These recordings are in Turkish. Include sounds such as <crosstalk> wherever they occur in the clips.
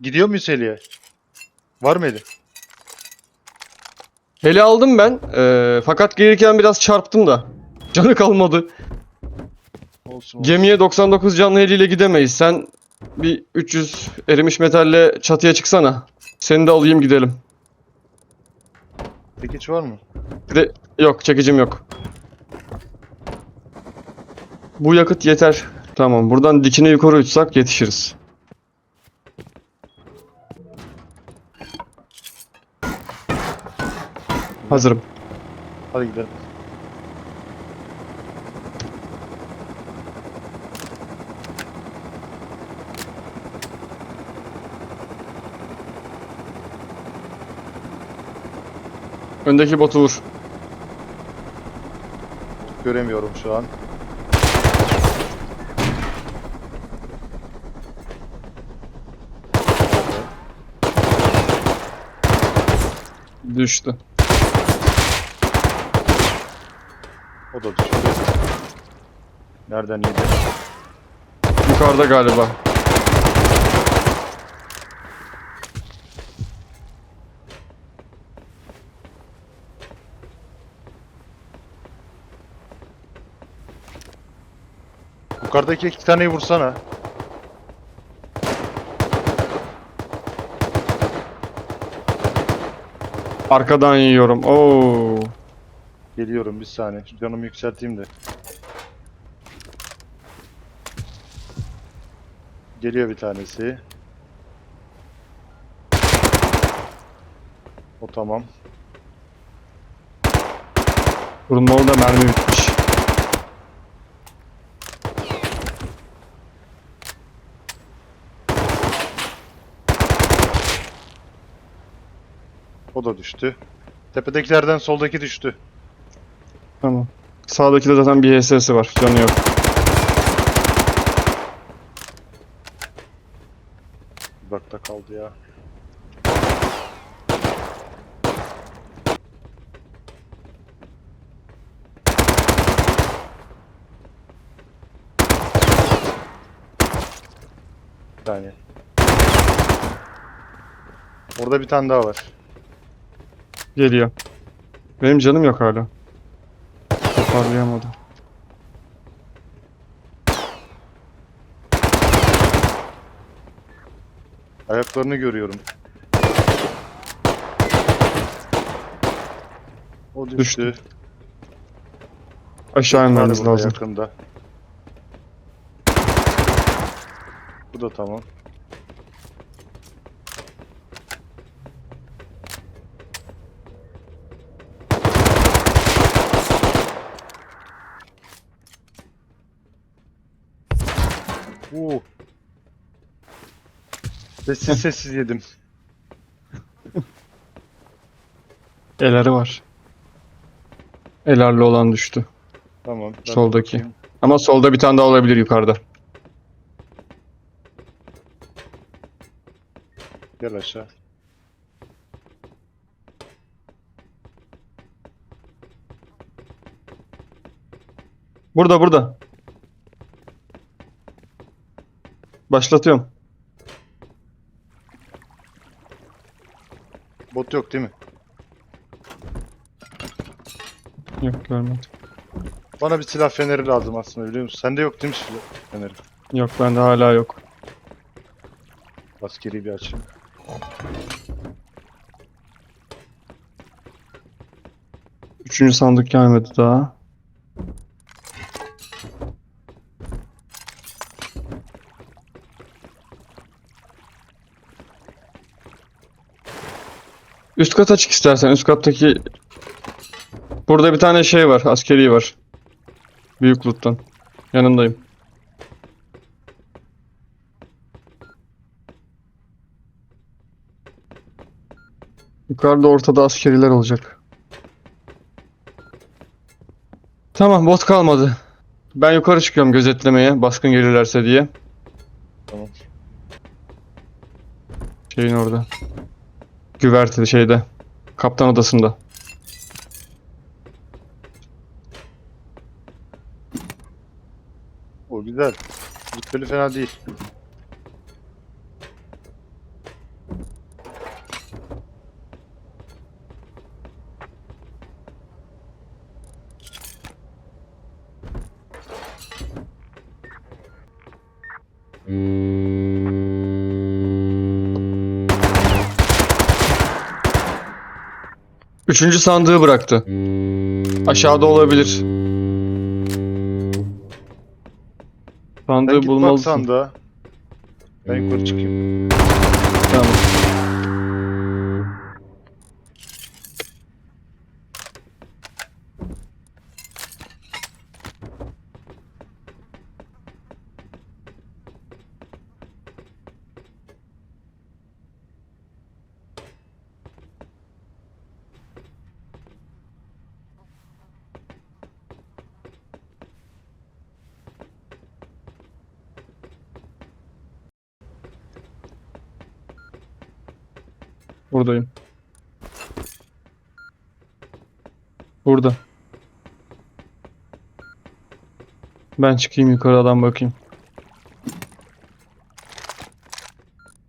Gidiyor muyuz Heli'ye? Var mı Heli? Heli aldım ben. Ee, fakat gelirken biraz çarptım da. <laughs> Canı kalmadı. Olsun olsun. Gemiye 99 canlı heliyle gidemeyiz. Sen bir 300 erimiş metalle çatıya çıksana. Seni de alayım gidelim. Tekiç var mı? De yok çekicim yok. Bu yakıt yeter. Tamam buradan dikine yukarı uçsak yetişiriz. Hazırım. Hadi gidelim. Öndeki botu vur. Göremiyorum şu an. Düştü. O da düştü. Nereden yedi? Yukarıda galiba. Yukarıdaki iki taneyi vursana. Arkadan yiyorum. Oo. Geliyorum bir saniye. Şu canımı yükselteyim de. Geliyor bir tanesi. O tamam. Bunun orada mermi bitmiş. O da düştü. Tepedekilerden soldaki düştü. Tamam. Sağdaki de zaten bir HS'si var. Canı yok. Uzakta kaldı ya. Bir saniye. Orada bir tane daha var. Geliyor. Benim canım yok hala. Toparlayamadım. Ayaklarını görüyorum. O düştü. Düştü. Aşağı inmemiz lazım. yakında. Bu da tamam. Oo. Sessiz sessiz yedim. Eleri var. Elerli olan düştü. Tamam. ben Soldaki. bakayım. Ama solda bir tane daha olabilir yukarıda. Gel aşağı. Burada burada. Başlatıyorum. Bot yok değil mi? Yok görmedim. Bana bir silah feneri lazım aslında biliyor musun? Sende yok değil mi silah feneri? Yok bende hala yok. Askeri bir açayım. Üçüncü sandık gelmedi daha. Üst kata çık istersen. Üst kattaki... Burada bir tane şey var. Askeri var. Büyük loot'tan. Yanındayım. Yukarıda ortada askeriler olacak. Tamam bot kalmadı. Ben yukarı çıkıyorum gözetlemeye baskın gelirlerse diye. Tamam. Şeyin orada. Güvertede şeyde. Kaptan odasında. O güzel. Rütbeli fena değil. Üçüncü sandığı bıraktı. Aşağıda olabilir. Sandığı Sen git bak bulmalısın. sandığa. Ben yukarı çıkayım. Tamam. Buradayım. Burada. Ben çıkayım yukarıdan bakayım.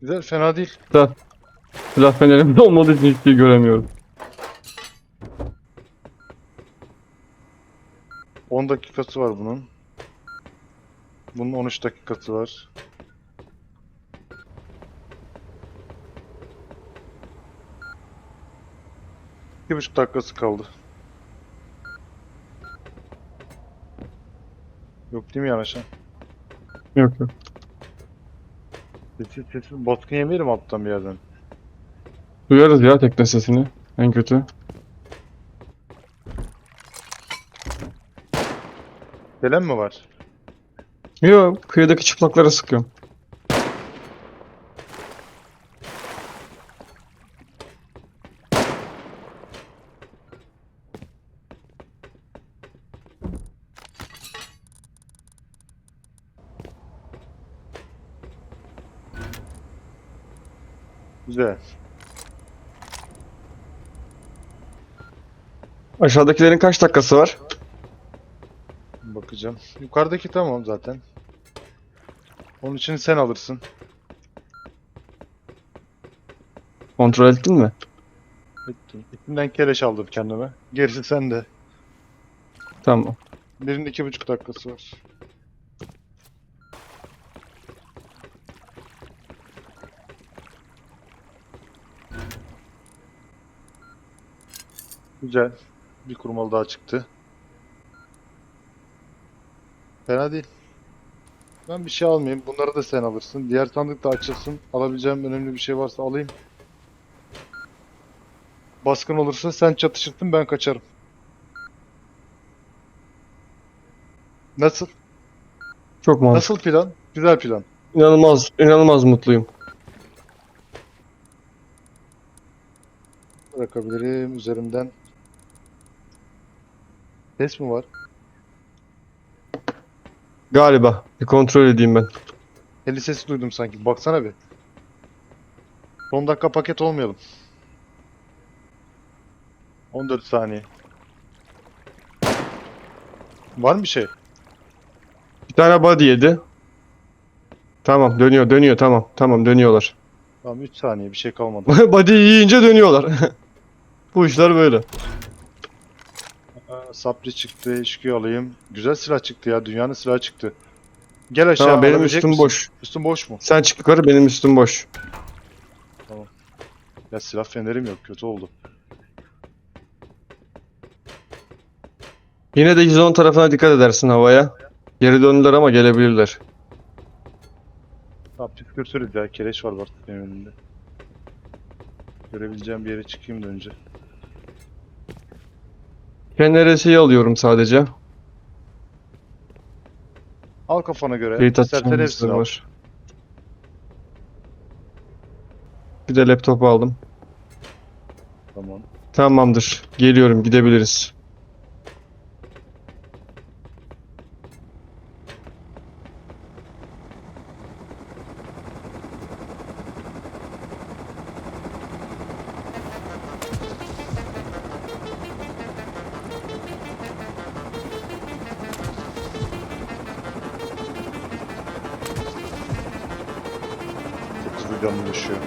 Güzel fena değil. Da silah fenerim de <laughs> olmadığı için hiçbir şey göremiyorum. 10 dakikası var bunun. Bunun 13 dakikası var. Bir buçuk dakikası kaldı. Yok değil mi yanaşan? Yok yok. Sesi sesi baskın yemeyelim alttan bir yerden. Duyarız ya tekne sesini. En kötü. Gelen mi var? Yok kıyıdaki çıplaklara sıkıyorum. Güzel. Aşağıdakilerin kaç dakikası var? Bakacağım. Yukarıdaki tamam zaten. Onun için sen alırsın. Kontrol ettin mi? Ettim. İçinden keleş aldım kendime. Gerisi sende. Tamam. Birinin iki buçuk dakikası var. Güzel. Bir kurmalı daha çıktı. Fena değil. Ben bir şey almayayım. Bunları da sen alırsın. Diğer sandık da açılsın. Alabileceğim önemli bir şey varsa alayım. Baskın olursa sen çatışırsın ben kaçarım. Nasıl? Çok mantıklı. Nasıl plan? Güzel plan. İnanılmaz, inanılmaz mutluyum. Bırakabilirim üzerimden. Ses mi var? Galiba. Bir kontrol edeyim ben. Heli sesi duydum sanki. Baksana bir. Son dakika paket olmayalım. 14 saniye. Var mı bir şey? Bir tane body yedi. Tamam dönüyor dönüyor tamam tamam dönüyorlar. Tamam 3 saniye bir şey kalmadı. <laughs> body yiyince dönüyorlar. <laughs> Bu işler böyle. Sapri çıktı. HQ alayım. Güzel silah çıktı ya. Dünyanın silahı çıktı. Gel aşağı. Tamam benim üstüm misin? boş. Üstün boş mu? Sen çık yukarı benim üstüm boş. Ya silah fenerim yok. Kötü oldu. Yine de 110 tarafına dikkat edersin havaya. Geri döndüler ama gelebilirler. Tamam püskürtürüz ya. Kereş var bak benim önümde. Görebileceğim bir yere çıkayım da önce. KNRS'yi alıyorum sadece. Al kafana göre. İstersen atacağım hepsini al. var. Bir de laptopu aldım. Tamam. Tamamdır. Geliyorum gidebiliriz. Canlı düşüyor.